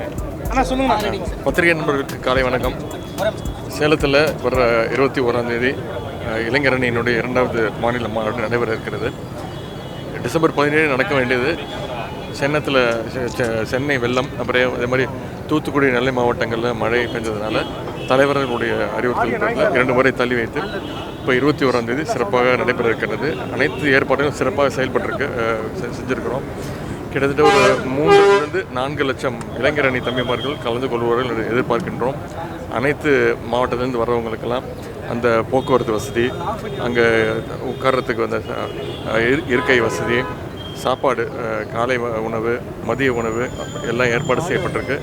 அண்ணா சொல்லுங்க பத்திரிகை நண்பர்களுக்கு காலை வணக்கம். சேலத்தில் வர இருபத்தி ஓராம் தேதி இளைஞரணியினுடைய இரண்டாவது மாநில மாநாடு நடைபெற இருக்கிறது. டிசம்பர் பதினேழு நடக்க வேண்டியது. சென்னத்தில் செ- செ- சென்னை வெள்ளம் அப்புறம் அதே மாதிரி தூத்துக்குடி நெல்லை மாவட்டங்களில் மழை பெஞ்சதுனால தலைவர்களுடைய அறிவுறுத்தல் இரண்டு முறை தள்ளி வைத்து இப்போ இருபத்தி ஓராம் தேதி சிறப்பாக நடைபெற இருக்கிறது. அனைத்து ஏற்பாடுகளும் சிறப்பாக செயல்பட்டிருக்கு செஞ்சுருக்கிறோம். கிட்டத்தட்ட ஒரு மூன்றிலிருந்து நான்கு லட்சம் இளைஞர் அணி தம்பிமார்கள் கலந்து கொள்வார்கள் என்று எதிர்பார்க்கின்றோம். அனைத்து மாவட்டத்திலிருந்து வர்றவங்களுக்கெல்லாம் அந்த போக்குவரத்து வசதி அங்கே உட்கார்றதுக்கு வந்த இருக்கை வசதி சாப்பாடு காலை உணவு மதிய உணவு எல்லாம் ஏற்பாடு செய்யப்பட்டிருக்கு.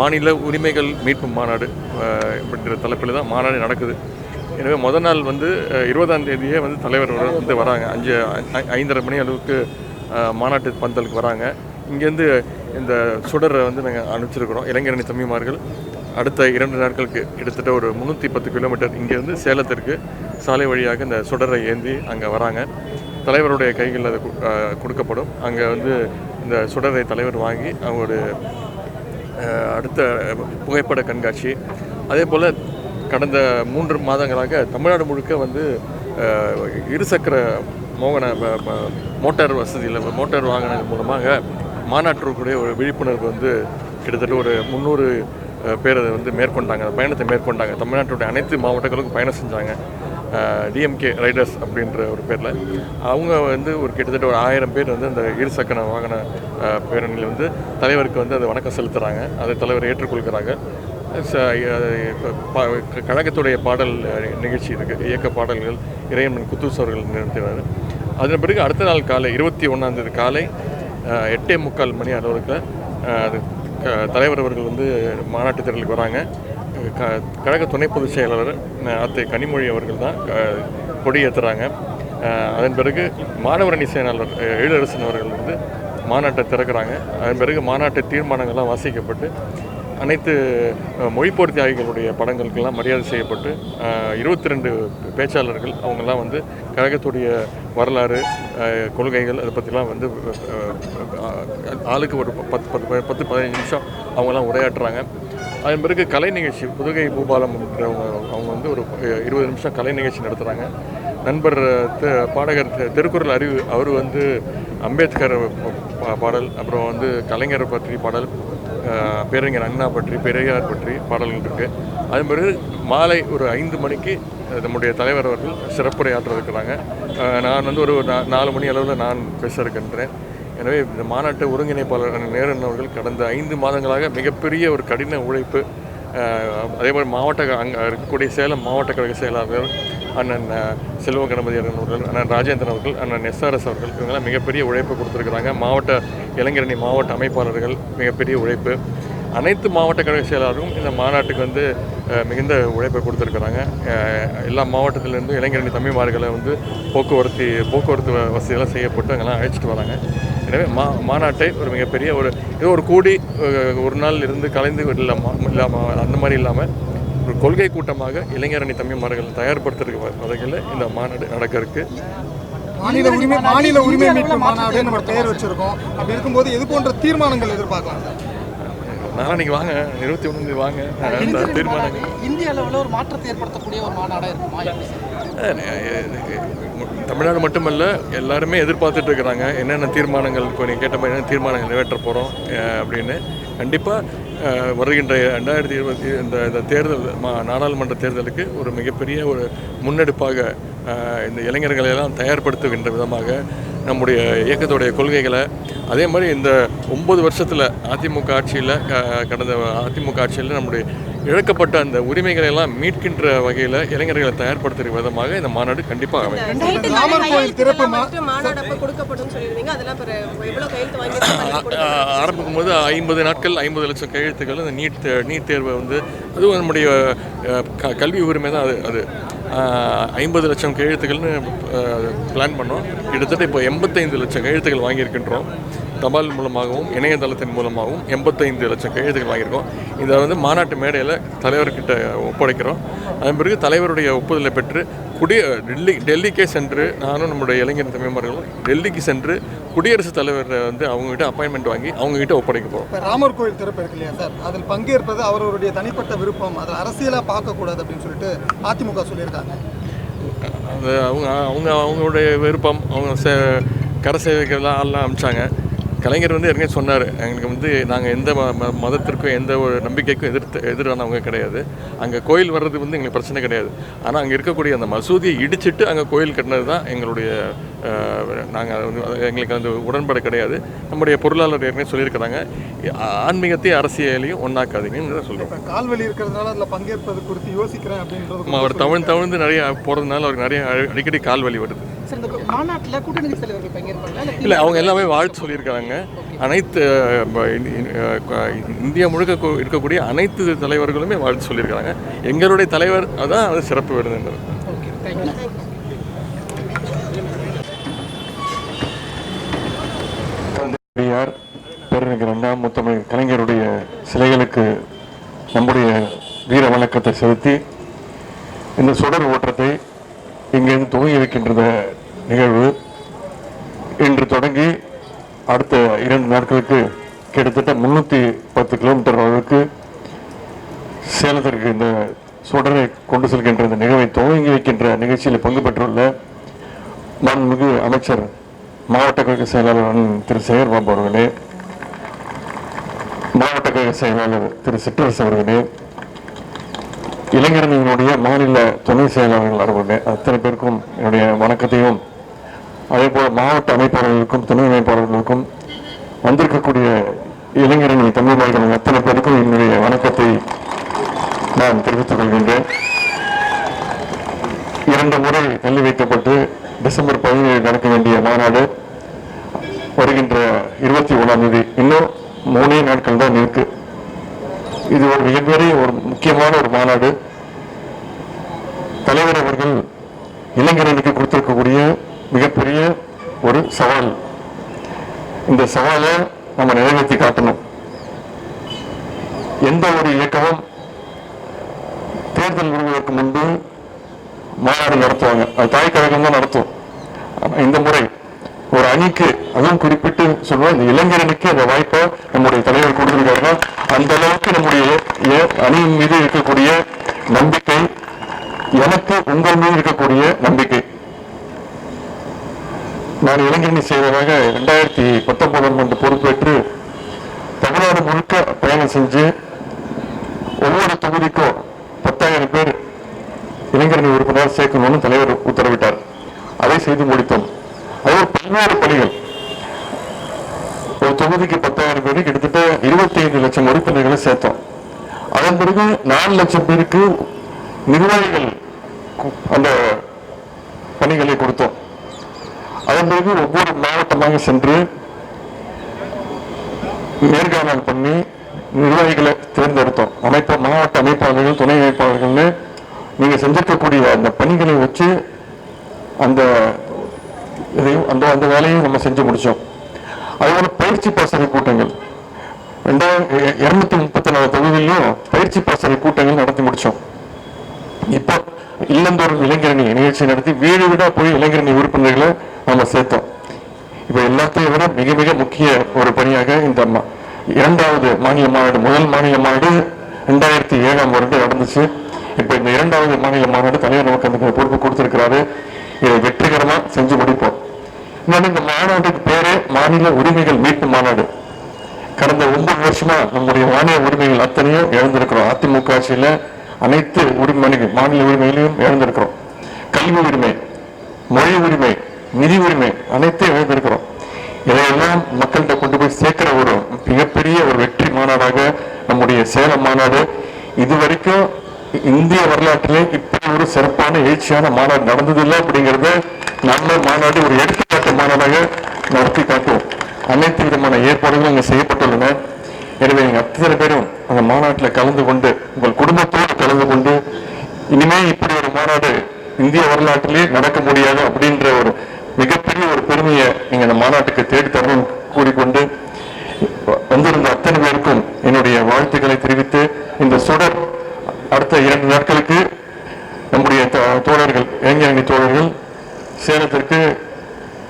மாநில உரிமைகள் மீட்பு மாநாடு அப்படின்ற தலைப்பில் தான் மாநாடு நடக்குது. எனவே முதல் நாள் வந்து இருபதாம் தேதியே வந்து தலைவர் வந்து வராங்க. அஞ்சு ஐந்தரை மணி அளவுக்கு மாநாட்டு பந்தலுக்கு வராங்க. இங்கேருந்து இந்த சுடரை வந்து நாங்கள் அனுப்பிச்சிருக்கிறோம். இளைஞரணி தம்பிமார்கள். அடுத்த இரண்டு நாட்களுக்கு கிட்டத்தட்ட ஒரு முந்நூற்றி பத்து கிலோமீட்டர் இங்கேருந்து சேலத்திற்கு சாலை வழியாக இந்த சுடரை ஏந்தி அங்கே வராங்க. தலைவருடைய கைகளில் அது கொடுக்கப்படும். அங்கே வந்து இந்த சுடரை தலைவர் வாங்கி அவங்களுடைய அடுத்த புகைப்பட கண்காட்சி. அதே போல் கடந்த மூன்று மாதங்களாக தமிழ்நாடு முழுக்க வந்து இருசக்கர மோகன ப- மோட்டார் வசதியில் மோட்டார் வாகனங்கள் மூலமாக மாநாட்டிற்குடைய ஒரு விழிப்புணர்வு வந்து கிட்டத்தட்ட ஒரு முந்நூறு பேர் அதை வந்து மேற்கொண்டாங்க. அந்த பயணத்தை மேற்கொண்டாங்க. தமிழ்நாட்டுடைய அனைத்து மாவட்டங்களுக்கும் பயணம் செஞ்சாங்க. டிஎம்கே ரைடர்ஸ் அப்படின்ற ஒரு பேரில். அவங்க வந்து ஒரு கிட்டத்தட்ட ஒரு ஆயிரம் பேர் வந்து அந்த இருசக்கர வாகன பேரணியில் வந்து தலைவருக்கு வந்து அதை வணக்கம் செலுத்துகிறாங்க அதை தலைவர் ஏற்றுக்கொள்கிறாங்க. பா- கழகத்துடைய பாடல் நிகழ்ச்சி இருக்குது இயக்க பாடல்கள் இறையம்மன் குத்தூஸ் அவர்கள் நிறுத்தினார். அதன் பிறகு அடுத்த நாள் காலை இருபத்தி ஒன்றாந்தேதி காலை எட்டே முக்கால் மணி அளவுக்கு அது க- தலைவர் அவர்கள் வந்து மாநாட்டு திரளுக்கு வராங்க. க கழக துணை பொதுச் செயலாளர் அத்தை கனிமொழி அவர்கள் தான் கொடியேற்றுறாங்க அதன் பிறகு மாணவரணி செயலாளர் எழிலரசன் அவர்கள் வந்து மாநாட்டை திறக்கிறாங்க. அதன் பிறகு மாநாட்டு தீர்மானங்கள்லாம் வாசிக்கப்பட்டு அனைத்து மொழிப்போர் தியாகிகளுடைய படங்களுக்கெல்லாம் மரியாதை செய்யப்பட்டு இருபத்தி ரெண்டு பேச்சாளர்கள் அவங்கெல்லாம் வந்து கழகத்துடைய வரலாறு கொள்கைகள் அதை பற்றிலாம் வந்து ஆளுக்கு ஒரு பத்து பத்து பத்து பதினஞ்சு நிமிஷம் அவங்கெல்லாம் உரையாற்றுறாங்க. அதன் பிறகு கலை நிகழ்ச்சி புதுகை பூபாலம் அவங்க வந்து ஒரு இருபது நிமிஷம் கலை நிகழ்ச்சி நடத்துகிறாங்க நண்பர் பாடகர் திருக்குறள் அறிவு அவர் வந்து அம்பேத்கர் பா- பாடல் அப்புறம் வந்து கலைஞரை பற்றி பாடல் பேரறிஞர் அண்ணா பற்றி பெரியார் பற்றி பாடல்கள் இருக்குது அதே மாதிரி மாலை ஒரு ஐந்து மணிக்கு நம்முடைய தலைவர் அவர்கள் சிறப்புரையாற்ற இருக்கிறாங்க நான் வந்து ஒரு நா- நாலு மணி அளவில் நான் பேச இருக்கின்றேன். எனவே இந்த மாநாட்டு ஒருங்கிணைப்பாளர் நேரன் அவர்கள் கடந்த ஐந்து மாதங்களாக மிகப்பெரிய ஒரு கடின உழைப்பு அதே மாதிரி மாவட்ட அங்கே இருக்கக்கூடிய சேலம் மாவட்ட கழக செயலாளர் அண்ணன் செல்வ கணபதி அண்ணன் அவர்கள் அண்ணன் ராஜேந்திரன் அவர்கள் அண்ணன் எஸ்ஆர்எஸ் அவர்கள் இவங்கெல்லாம் மிகப்பெரிய உழைப்பு கொடுத்துருக்குறாங்க. மாவட்ட இளைஞரணி மாவட்ட அமைப்பாளர்கள் மிகப்பெரிய உழைப்பு. அனைத்து மாவட்ட கழக செயலாளரும் இந்த மாநாட்டுக்கு வந்து மிகுந்த உழைப்பை கொடுத்துருக்குறாங்க. எல்லா மாவட்டத்திலேருந்து இளைஞரணி தமிழ்மார்களை வந்து போக்குவரத்து போக்குவரத்து வசதியெல்லாம் செய்யப்பட்டு அங்கெல்லாம் அழைச்சிட்டு வராங்க. எனவே மா மாநாட்டை ஒரு மிகப்பெரிய ஒரு இது ஒரு கூடி ஒரு நாள் இருந்து கலைந்து இல்லாமல் இல்லாமல் அந்த மாதிரி இல்லாமல் ஒரு கொள்கை கூட்டமாக இளைஞரணி தம்பிமார்கள் தயார்படுத்துறதுக்கு வகையில் இந்த மாநாடு நடக்க இருக்கு. மாநில உரிமை மாநில உரிமை மீட்பு மாநாடு நம்ம பெயர் வச்சிருக்கோம். அப்படி இருக்கும்போது எது போன்ற தீர்மானங்கள் எதிர்பார்க்கலாம்? நாளைக்கு வாங்க. இருபத்தி ஒன்றாந்தேதி வாங்க. தீர்மானங்கள் இந்திய அளவில் ஒரு மாற்றத்தை ஏற்படுத்தக்கூடிய ஒரு மாநாடாக இருக்குமா? தமிழ்நாடு மட்டுமல்ல எல்லாருமே எதிர்பார்த்துட்டு இருக்கிறாங்க. என்னென்ன தீர்மானங்கள் இப்போ நீங்கள் கேட்ட மாதிரி என்ன தீர்மானங்கள் நிறைவேற்ற போகிறோம் அப்படின்னு. கண்டிப்பாக வருகின்ற ரெண்டாயிரத்தி இருபத்தி இந்த இந்த தேர்தல் மா நாடாளுமன்ற தேர்தலுக்கு ஒரு மிகப்பெரிய ஒரு முன்னெடுப்பாக இந்த இளைஞர்களை எல்லாம் தயார்படுத்துகின்ற விதமாக நம்முடைய இயக்கத்துடைய கொள்கைகளை அதே மாதிரி இந்த ஒம்பது வருஷத்தில் அதிமுக ஆட்சியில் கடந்த அதிமுக ஆட்சியில் நம்முடைய இழக்கப்பட்ட அந்த உரிமைகளை எல்லாம் மீட்கின்ற வகையில் இளைஞர்களை தயார்படுத்துகிற விதமாக இந்த மாநாடு கண்டிப்பாக அமையும். ஆரம்பிக்கும் போது ஐம்பது நாட்கள் ஐம்பது லட்சம் கையெழுத்துக்கள் இந்த நீட் தே- நீட் தேர்வை வந்து அதுவும் நம்முடைய கல்வி உரிமை தான் அது அது. ஐம்பது லட்சம் கையெழுத்துக்கள்னு பிளான் பண்ணோம். கிட்டத்தட்ட இப்போ எண்பத்தைந்து லட்சம் கையெழுத்துக்கள் வாங்கியிருக்கின்றோம். தபால் மூலமாகவும் இணையதளத்தின் மூலமாகவும் எண்பத்தைந்து லட்சம் கையெழுத்துக்கள் வாங்கியிருக்கோம். இதை வந்து மாநாட்டு மேடையில் தலைவர்கிட்ட ஒப்படைக்கிறோம். அதன் பிறகு தலைவருடைய ஒப்புதலை பெற்று குடிய டெல்லி டெல்லிக்கே சென்று நானும் நம்முடைய இளைஞர் தமிழ்மார்களும் டெல்லிக்கு சென்று குடியரசுத் தலைவர் வந்து அவங்ககிட்ட அப்பாயின்மெண்ட் வாங்கி அவங்ககிட்ட ஒப்படைக்க போகிறோம் இப்போ ராமர் கோயில் திறப்பு இருக்கு இல்லையா சார்? அதில் பங்கேற்பது அவரவருடைய தனிப்பட்ட விருப்பம். அதை அரசியலாக பார்க்கக்கூடாது அப்படின்னு சொல்லிட்டு அதிமுக சொல்லியிருக்காங்க. அது அவங்க அவங்க அவங்களுடைய விருப்பம். அவங்க கரை சேவைகள்லாம் ஆள்லாம் அமிச்சாங்க. கலைஞர் வந்து ஏற்கனவே சொன்னார் எங்களுக்கு வந்து நாங்கள் எந்த மதத்திற்கும் எந்த ஒரு நம்பிக்கைக்கும் எதிர்த்து எதிரானவங்க கிடையாது. அங்கே கோயில் வர்றது வந்து எங்களுக்கு பிரச்சனை கிடையாது. ஆனால் அங்கே இருக்கக்கூடிய அந்த மசூதியை இடிச்சிட்டு அங்கே கோயில் கட்டினது தான் எங்களுடைய நாங்கள் வந்து எங்களுக்கு அந்த உடன்பாடு கிடையாது. நம்முடைய பொருளாளர் ஏற்கனவே சொல்லியிருக்கிறாங்க. ஆன்மீகத்தையும் அரசியலையும் ஒன்றாக்காதீங்கன்னு சொல்கிறோம் கால்வலி இருக்கிறதுனால அதில் பங்கேற்பது குறித்து யோசிக்கிறேன் அப்படின்றது அவர் தவிழ்ந்து தவிழ்ந்து நிறைய போகிறதுனால அவருக்கு நிறைய அடி- அடிக்கடி கால் வலி வருது. இல்லை அவங்க எல்லாமே வாழ்த்து சொல்லியிருக்காங்க அனைத்து இந்தியா முழுக்க இருக்கக்கூடிய அனைத்து தலைவர்களுமே வாழ்த்து சொல்லியிருக்காங்க எங்களுடைய தலைவர் அதான் அது சிறப்பு விருதுன்றது ஓகே தேங்க்யூ பெரியார் பேரறிஞர் அண்ணா முத்தமிழ் கலைஞருடைய சிலைகளுக்கு நம்முடைய வீர வணக்கத்தை செலுத்தி இந்த சுடர் ஓட்டத்தை இங்கிருந்து துவங்கி வைக்கின்ற நிகழ்வு இன்று தொடங்கி அடுத்த இரண்டு நாட்களுக்கு கிட்டத்தட்ட முன்னூற்றி பத்து கிலோமீட்டர் அளவுக்கு சேலத்திற்கு இந்த சுடரை கொண்டு செல்கின்ற இந்த நிகழ்வை துவங்கி வைக்கின்ற நிகழ்ச்சியில் பங்கு பெற்றுள்ள மாண்புமிகு அமைச்சர் மாவட்ட கழக செயலாளர் திரு சேகர்பாபு அவர்களே மாவட்ட கழக செயலாளர் திரு சிற்றரசு அவர்களே இளைஞரணியினுடைய மாநில துணை செயலாளர்கள் அவர்களே அத்தனை பேருக்கும் என்னுடைய வணக்கத்தையும் அதே போல் மாவட்ட அமைப்பாளர்களுக்கும் துணை அமைப்பாளர்களுக்கும் வந்திருக்கக்கூடிய இளைஞரணி தமிழ்மார்கள் அத்தனை பேருக்கும் என்னுடைய வணக்கத்தை நான் தெரிவித்துக் கொள்கின்றேன். இரண்டு முறை தள்ளி வைக்கப்பட்டு டிசம்பர் பதினேழு நடக்க வேண்டிய மாநாடு வருகின்ற இருபத்தி ஒன்றாம் தேதி. இன்னும் மூணே நாட்கள் தான் இருக்கு. இது ஒரு மிகப்பெரிய ஒரு முக்கியமான ஒரு மாநாடு. தலைவர் அவர்கள் இளைஞர்களுக்கு கொடுத்திருக்க மிகப்பெரிய ஒரு சவால் இந்த சவாலை நம்ம நிறைவேற்றி காட்டணும். எந்த ஒரு இயக்கமும் தேர்தல் வருவதற்கு முன்பு மாநாடு நடத்துவாங்க. அது தாய் கழகம் தான் நடத்தும். இந்த முறை ஒரு அணிக்கு அதுவும் குறிப்பிட்டு சொல்லுவோம் இந்த இளைஞரனுக்கு அந்த வாய்ப்பை நம்முடைய தலைவர் கொடுத்திருக்காருன்னா அந்த அளவுக்கு நம்முடைய ஏ- அணியின் மீது இருக்கக்கூடிய நம்பிக்கை எனக்கு உங்கள் மீது இருக்கக்கூடிய நம்பிக்கை. நான் இளைஞரணி செய்வதாக ரெண்டாயிரத்தி பத்தொன்பதாம் ஆண்டு பொறுப்பேற்று தமிழ்நாடு முழுக்க பயணம் செஞ்சு ஒவ்வொரு தொகுதிக்கும் பத்தாயிரம் பேர் இளைஞரணி உறுப்பினர் சேர்க்கணும்னு தலைவர் உத்தரவிட்டார். அதை செய்து முடித்தோம். அது பல்வேறு பணிகள். ஒரு தொகுதிக்கு பத்தாயிரம் பேர் கிட்டத்தட்ட இருபத்தி ஐந்து லட்சம் உறுப்பினர்களை சேர்த்தோம். அதன் பிறகு நாலு லட்சம் பேருக்கு நிர்வாகிகள் அந்த பணிகளை கொடுத்தோம் அதன் பிறகு ஒவ்வொரு மாவட்டமாக சென்று நேர்காணல் பண்ணி நிர்வாகிகளை தேர்ந்தெடுத்தோம். அமைப்பு மாவட்ட அமைப்பாளர்கள் துணை அமைப்பாளர்கள்னு நீங்க செஞ்சிருக்கக்கூடிய அந்த பணிகளை வச்சு அந்த இதையும் அந்த அந்த வேலையும் நம்ம செஞ்சு முடிச்சோம். அதுபோல பயிற்சி பாசறை கூட்டங்கள். ரெண்டாயிரம் இருநூத்தி முப்பத்தி நாலு தொகுதியிலும் பயிற்சி பாசறை கூட்டங்கள் நடத்தி முடிச்சோம். இப்போ இல்லந்தோறும் இளைஞரணி நிகழ்ச்சி நடத்தி வீடு வீடா போய் இளைஞரணி உறுப்பினர்களை நம்ம சேர்த்தோம். இப்போ எல்லாத்தையும் விட மிக மிக முக்கிய ஒரு பணியாக இந்த இரண்டாவது மாநில மாநாடு முதல் மாநில மாநாடு ரெண்டாயிரத்தி ஏழாம் வருடம் நடந்துச்சு. இப்போ இந்த இரண்டாவது மாநில மாநாடு தலைவர் நமக்கு அந்த பொறுப்பு கொடுத்துருக்கிறாரு. இதை வெற்றிகரமாக செஞ்சு முடிப்போம். இன்னொன்று இந்த மாநாட்டுக்கு பேரே மாநில உரிமைகள் மீட்பு மாநாடு. கடந்த ஒன்பது வருஷமா நம்முடைய மாநில உரிமைகள் அத்தனையும் இழந்திருக்கிறோம். அதிமுக ஆட்சியில் அனைத்து உரிமை மாநில உரிமைகளையும் இழந்திருக்கிறோம். கல்வி உரிமை மொழி உரிமை நிதி உரிமை அனைத்தையும் இழந்திருக்கிறோம். இதையெல்லாம் மக்கள்கிட்ட கொண்டு போய் சேர்க்கிற ஒரு மிகப்பெரிய ஒரு வெற்றி மாநாடாக நம்முடைய சேலம் மாநாடு இதுவரைக்கும் இந்திய வரலாற்றிலே இப்படி ஒரு சிறப்பான எழுச்சியான மாநாடு நடந்ததில்லை அப்படிங்கறத நம்ம மாநாடு ஒரு எடுத்துக்காட்டு மாநாடாக நடத்தி காட்டுவோம் அனைத்து விதமான ஏற்பாடுகளும் இங்கே செய்யப்பட்டுள்ளன. எனவே நீங்கள் அத்தனை பேரும் அந்த மாநாட்டில் கலந்து கொண்டு உங்கள் குடும்பத்தோடு கலந்து கொண்டு இனிமே இப்படி ஒரு மாநாடு இந்திய வரலாற்றிலே நடக்க முடியாது அப்படின்ற ஒரு மிகப்பெரிய ஒரு பெருமையை நீங்கள் இந்த மாநாட்டுக்கு தேடி தரணும் கூறிக்கொண்டு வந்திருந்த அத்தனை பேருக்கும் என்னுடைய வாழ்த்துக்களை தெரிவித்து இந்த சுடர் அடுத்த இரண்டு நாட்களுக்கு நம்முடைய தோழர்கள் இளைஞரணி தோழர்கள் சேலத்திற்கு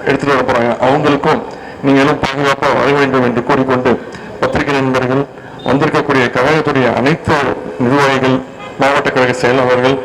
எடுத்துட்டு வர போறாங்க. அவங்களுக்கும் நீங்களும் பாதுகாப்பாக வர வேண்டும் என்று கூறிக்கொண்டு பத்திரிகை நண்பர்கள் வந்திருக்கக்கூடிய கழகத்துடைய அனைத்து நிர்வாகிகள் மாவட்ட கழக செயலாளர்கள்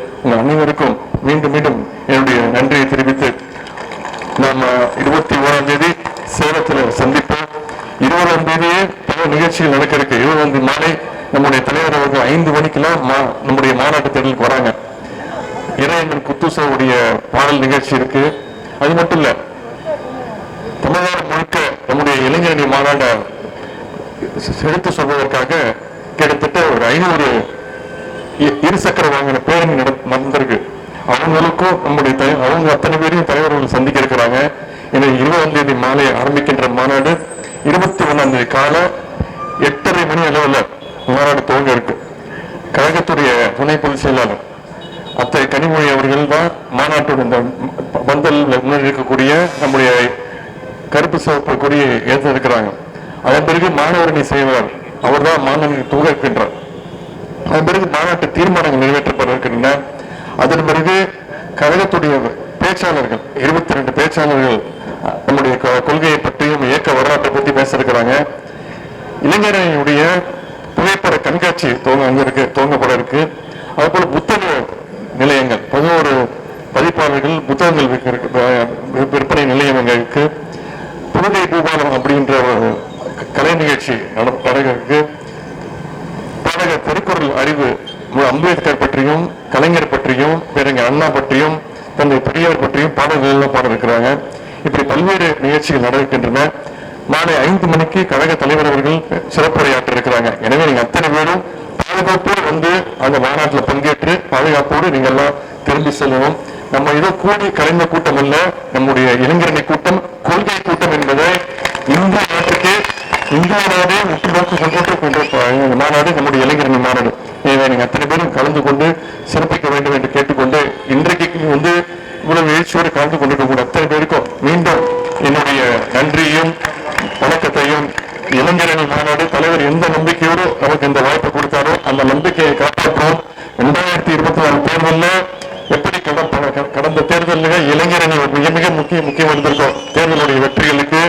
முழுக்க நம்முடைய இளைஞரணி மாநாட எடுத்து சொல்வதற்காக கிட்டத்தட்ட ஒரு ஐநூறு இருசக்கர வாகன பேரணி நட நடந்திருக்கு. அவங்களுக்கும் நம்முடைய தலை அவங்க அத்தனை பேரையும் தலைவர்கள் சந்திக்க இருக்கிறாங்க. எனவே இருபதாம் தேதி மாலை ஆரம்பிக்கின்ற மாநாடு இருபத்தி ஒன்றாம் தேதி காலை எட்டரை மணி அளவில் மாநாடு துவங்க இருக்கு. கழகத்துடைய துணை பொதுச் செயலாளர் அத்தை கனிமொழி அவர்கள் தான் மாநாட்டோட இந்த பந்தல் முன்னேறி இருக்கக்கூடிய நம்முடைய கருப்பு சிவப்பு கொடியை ஏற்று இருக்கிறாங்க அதன் பிறகு மாணவரணி செய்வார். அவர் தான் மாணவனை துவக்கின்றார் அதன் பிறகு மாநாட்டு தீர்மானங்கள் நிறைவேற்றப்பட இருக்கின்றன அதன் பிறகு கழகத்துடைய பேச்சாளர்கள் இருபத்தி ரெண்டு பேச்சாளர்கள் நம்முடைய கொள்கையை பற்றியும் இயக்க வரலாற்றை பற்றி பேச இருக்கிறாங்க இளைஞரணியுடைய புகைப்பட கண்காட்சி துவங்க அங்க இருக்கு துவங்கப்பட இருக்கு அதுபோல புத்தக நிலையங்கள் பதினோரு பதிப்பாளர்கள் புத்தகங்கள் விற்க இருக்கு. அஹ், விற்பனை நிலையம் அங்க இருக்கு புதுகை பூபாலம் அப்படின்ற ஒரு கலை நிகழ்ச்சி நட- நடக்க இருக்கு பாடக திருக்குறள் அறிவு மு- அம்பேத்கர் பற்றியும் கலைஞர் பற்றியும் பேரங்க அண்ணா பற்றியும் தந்தை பெரியார் பற்றியும் பாடல்கள் எல்லாம் பாட இருக்கிறாங்க இப்படி பல்வேறு நிகழ்ச்சிகள் நடக்கின்றன. நாளை ஐந்து மணிக்கு கழக தலைவர் அவர்கள் சிறப்புரையாற்ற இருக்கிறாங்க எனவே நீங்க அத்தனை பேரும் பாதுகாப்போடு வந்து அந்த மாநாட்டில் பங்கேற்று பாதுகாப்போடு நீங்க எல்லாம் திரும்பி செல்லணும். நம்ம ஏதோ கூடி கலைந்த கூட்டம் அல்ல நம்முடைய இளைஞரணி கூட்டம் கொள்கை கூட்டம் என்பதை இந்திய நாட்டுக்கு இந்திய நாடே முற்று நோக்கு கொண்டு மாநாடு நம்முடைய இளைஞரணி மாநாடு. எனவே நீங்க அத்தனை பேரும் கலந்து கொண்டு சிறப்பு வேண்டும் என்று கேட்டுக்கொண்டு இன்றைக்கு வந்து இவ்வளவு எழுச்சியோடு கலந்து கொண்டிருக்கக்கூடிய அத்தனை பேருக்கும் மீண்டும் என்னுடைய நன்றியும் வணக்கத்தையும் இளைஞரணி மாநாடு தலைவர் எந்த நம்பிக்கையோடு நமக்கு இந்த வாய்ப்பு கொடுத்தாரோ அந்த நம்பிக்கையை காப்பாற்றுவோம் இரண்டாயிரத்தி இருபத்தி நாலு தேர்தலில் எப்படி கடந்த கடந்த தேர்தலில் இளைஞரணி ஒரு மிக மிக முக்கிய முக்கியம் இருந்திருக்கும் தேர்தலுடைய வெற்றிகளுக்கு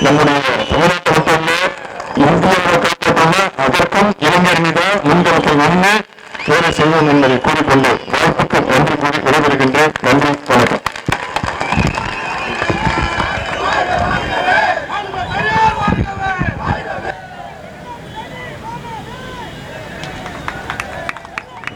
நம்முடைய தமிழ்நாட்டை மட்டும் இந்திய இந்தியாவை அதற்கும் இளைஞர் மீது முன்களத்தில் நின்று வேலை செய்வோம் என்பதை கூறிக்கொண்டு